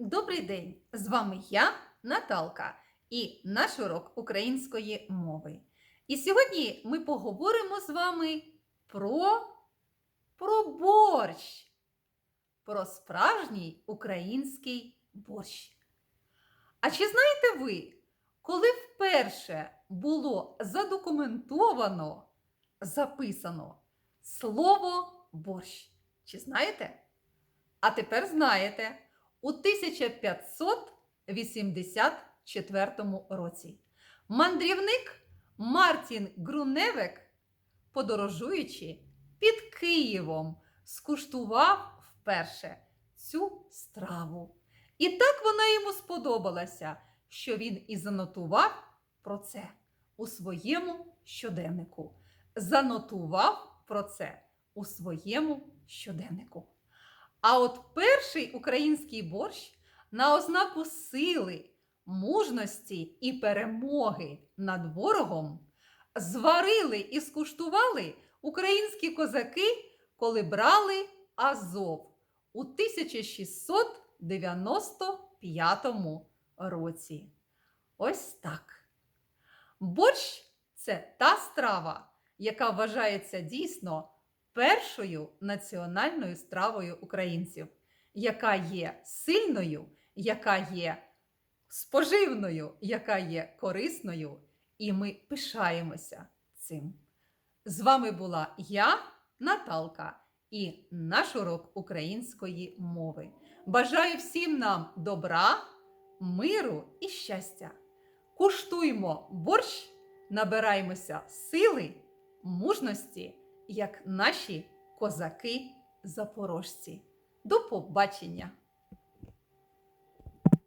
Добрий день! З вами я, Наталка, і наш урок української мови. І сьогодні ми поговоримо з вами про, про борщ, про справжній український борщ. А чи знаєте ви, коли вперше було задокументовано, записано слово борщ? Чи знаєте? А тепер знаєте, у 1584 році мандрівник Мартін Груневек, подорожуючи під Києвом, скуштував вперше цю страву. І так вона йому сподобалася, що він і занотував про це у своєму щоденнику. Занотував про це у своєму щоденнику. А от перший український борщ на ознаку сили, мужності і перемоги над ворогом зварили і скуштували українські козаки, коли брали Азов у 1695 році. Ось так. Борщ це та страва, яка вважається дійсно першою національною стравою українців, яка є сильною, яка є споживною, яка є корисною, і ми пишаємося цим. З вами була я, Наталка, і наш урок української мови. Бажаю всім нам добра, миру і щастя. Куштуймо борщ, набираємося сили, мужності як наші козаки-запорожці. До побачення!